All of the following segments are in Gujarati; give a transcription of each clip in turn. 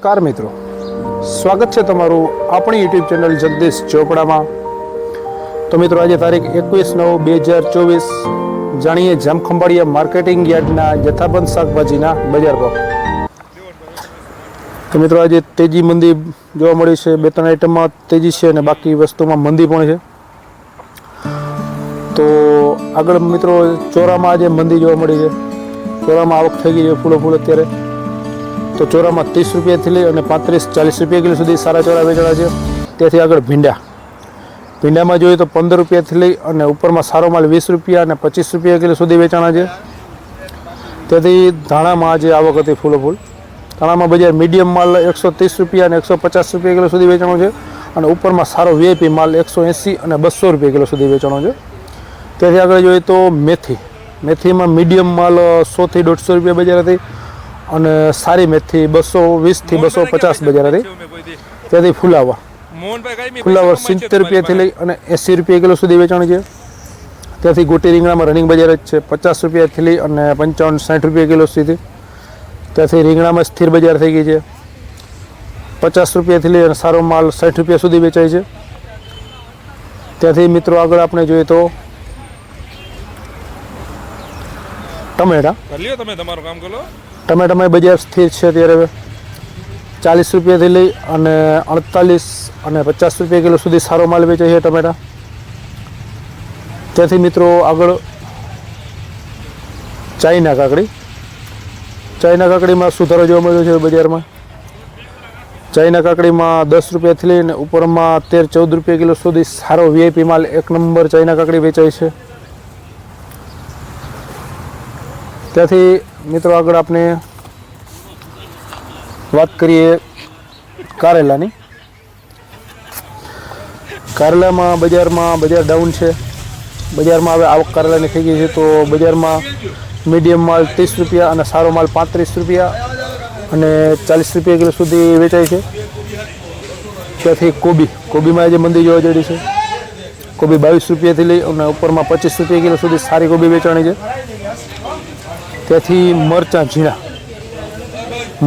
નમસ્કાર મિત્રો. સ્વાગત છે તમારું આપણી યુટ્યુબ ચેનલ જગદીશ ચોપડામાં. તો મિત્રો, આજે તારીખ એકવીસ નવ બે હજાર ચોવીસ, જાણીએ જામખંભાળિયા માર્કેટિંગ યાર્ડના જથ્થાબંધ શાકભાજીના બજાર ભાવ. તો મિત્રો, આજે તેજી મંદી જોવા મળી છે. બે ત્રણ આઈટમમાં તેજી છે અને બાકી વસ્તુમાં મંદી પણ છે. તો આગળ મિત્રો, ચોરામાં આજે મંદી જોવા મળી છે. ચોરામાં આવક થઈ ગઈ છે ફૂલો ફૂલ અત્યારે. તો ચોરામાં ત્રીસ રૂપિયાથી લઈ અને પાંત્રીસ, ચાલીસ રૂપિયા કિલો સુધી સારા ચોરા વેચાણા છે. ત્યાંથી આગળ ભીંડા. ભીંડામાં જોઈએ તો પંદર રૂપિયાથી લઈ અને ઉપરમાં સારો માલ વીસ રૂપિયા અને પચીસ રૂપિયા કિલો સુધી વેચાણા છે. તેથી ધાણામાં આજે આવક હતી ફૂલો ફૂલ. ધાણામાં બજાર મીડિયમ માલ એકસો ત્રીસ રૂપિયા અને એકસો પચાસ રૂપિયા કિલો સુધી વેચાણો છે અને ઉપરમાં સારો વીઆઈપી માલ એકસો એંસી અને બસો રૂપિયા કિલો સુધી વેચાણો છે. તેથી આગળ જોઈએ તો મેથી. મેથીમાં મીડિયમ માલ સોથી દોઢસો રૂપિયા બજાર હતી. અને સારી મેથી બસો વીસથી બસો પચાસ બજાર હતી. ત્યાંથી ફુલાવા. ફુલાવર સિત્તેર રૂપિયાથી લઈ અને એંસી રૂપિયા કિલો સુધી વેચાણ છે. ત્યાંથી ગોટી રીંગણામાં રનિંગ બજાર જ છે. પચાસ રૂપિયાથી લઈ અને પંચાવન સાઠ રૂપિયા કિલો સુધી. ત્યાંથી રીંગણામાં સ્થિર બજાર થઈ ગઈ છે. પચાસ રૂપિયાથી લઈ અને સારો માલ સાઠ રૂપિયા સુધી વેચાય છે. ત્યાંથી મિત્રો આગળ આપણે જોઈએ તો ટમેટા. તમે તમારું કામ કરો. ટમેટામાં બજાર સ્થિર છે અત્યારે ચાલીસ રૂપિયાથી લઈ અને અડતાલીસ અને પચાસ રૂપિયા કિલો સુધી સારો માલ વેચાય છે ટમેટા. ત્યાંથી મિત્રો આગળ ચાઈના કાકડી. ચાઈના કાકડીમાં સુધારો જોવા મળ્યો છે બજારમાં. ચાઈના કાકડીમાં દસ રૂપિયાથી લઈને ઉપરમાં તેર ચૌદ રૂપિયા કિલો સુધી સારો વીઆઈપી માલ એક નંબર ચાઇના કાકડી વેચાય છે. ત્યાંથી મિત્રો આગળ આપણે વાત કરીએ કારેલાની. કારેલામાં બજારમાં બજાર ડાઉન છે. બજારમાં હવે આવક કારેલાની થઈ ગઈ છે તો બજારમાં મીડિયમ માલ ત્રીસ રૂપિયા અને સારો માલ પાંત્રીસ રૂપિયા અને ચાલીસ રૂપિયા કિલો સુધી વેચાય છે. ત્યાંથી કોબી, કોબીમાં આજે મંદી જોવા જડી છે. કોબી બાવીસ રૂપિયાથી લઈ અને ઉપરમાં પચીસ રૂપિયા કિલો સુધી સારી કોબી વેચાણી છે. ત્યાંથી મરચાં ઝીણા.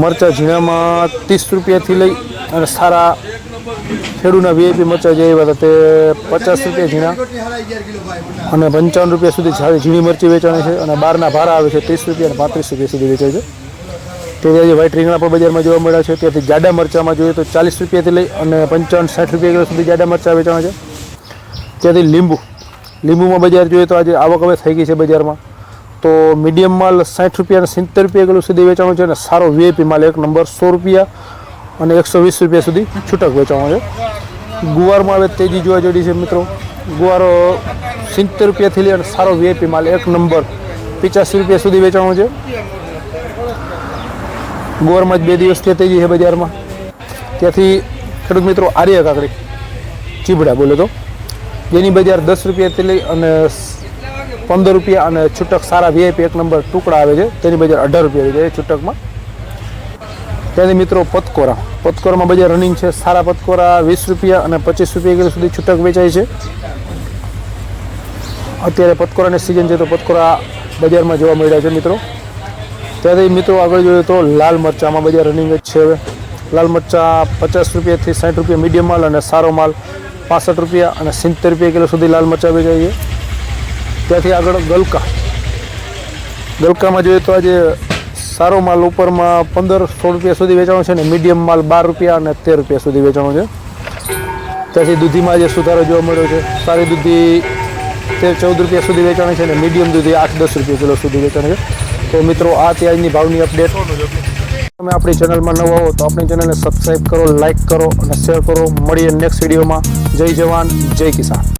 મરચાં ઝીણામાં ત્રીસ રૂપિયાથી લઈ અને સારા ખેડૂના વીઆઈપી મરચાં જે આવ્યા હતા તે પચાસ રૂપિયા ઝીણા. અને પંચાવન રૂપિયા સુધી સારી ઝીણી મરચી વેચાણી છે અને બહારના ભાડા આવે છે ત્રીસ રૂપિયા અને પાંત્રીસ રૂપિયા સુધી વેચાય છે. તેથી આજે વ્હાઈટ રીંગણા પણ બજારમાં જોવા મળ્યા છે. ત્યાંથી જાડા મરચાંમાં જોઈએ તો ચાલીસ રૂપિયાથી લઈ અને પંચાવન સાઠ રૂપિયા કિલો સુધી જાડા મરચાં વેચાણા છે. ત્યાંથી લીંબુ. લીંબુમાં બજાર જોઈએ તો આજે આવક હવે થઈ ગઈ છે બજારમાં. તો મીડિયમ માલ સાઠ રૂપિયા અને સિત્તેર રૂપિયા કિલો સુધી વેચાણો છે અને સારો વીઆઈપી માલ એક નંબર સો રૂપિયા અને એકસો વીસ રૂપિયા સુધી છૂટક વેચાણો છે. ગુવારમાં હવે તેજી જોવા જડી છે મિત્રો. ગુવારો સિત્તેર રૂપિયાથી લઈ અને સારો વીઆઈપી માલ એક નંબર પચાસી રૂપિયા સુધી વેચાણો છે. ગુવારમાં જ બે દિવસથી તેજી છે બજારમાં. ત્યાંથી ખેડૂત મિત્રો આર્ય કાકડી ચીબડા બોલે તો. જેની બજાર દસ રૂપિયાથી લઈ અને પંદર રૂપિયા અને છૂટક સારા વીઆઈપી એક નંબર ટુકડા આવે છે. તેની બજાર અઢાર રૂપિયા આવી છે છૂટકમાં. ત્યાંથી મિત્રો પતકોરા. પતકોરામાં બજાર રનિંગ છે. સારા પતકોરા વીસ રૂપિયા અને પચીસ રૂપિયા કિલો સુધી છૂટક વેચાય છે. અત્યારે પતકોરાની સિઝન છે તો પતકોરા બજારમાં જોવા મળ્યા છે મિત્રો. ત્યાંથી મિત્રો આગળ જોઈએ તો લાલ મરચાંમાં બજાર રનિંગ જ છે હવે. લાલ મરચાં પચાસ રૂપિયાથી સાઠ રૂપિયા મીડિયમ માલ અને સારો માલ પાસઠ રૂપિયા અને સિત્તેર રૂપિયા કિલો સુધી લાલ મરચાં વેચાય છે. ત્યાંથી આગળ ગલકા. ગલકામાં જોઈએ તો આજે સારો માલ ઉપરમાં પંદર સોળ રૂપિયા સુધી વેચાણો છે ને મીડિયમ માલ બાર રૂપિયા અને તેર રૂપિયા સુધી વેચાણો છે. ત્યાંથી દૂધીમાં આજે સુધારો જોવા મળ્યો છે. સારી દૂધી તેર ચૌદ રૂપિયા સુધી વેચાણી છે અને મીડિયમ દૂધી આઠ દસ રૂપિયા કિલો સુધી વેચાણી છે. તો મિત્રો, આ ત્યાંની ભાવની અપડેટ તમે આપણી ચેનલમાં નવા હો તો આપણી ચેનલને સબસ્ક્રાઈબ કરો લાઇક કરો અને શેર કરો. મળીએ નેક્સ્ટ વિડીયોમાં. જય જવાન, જય કિસાન.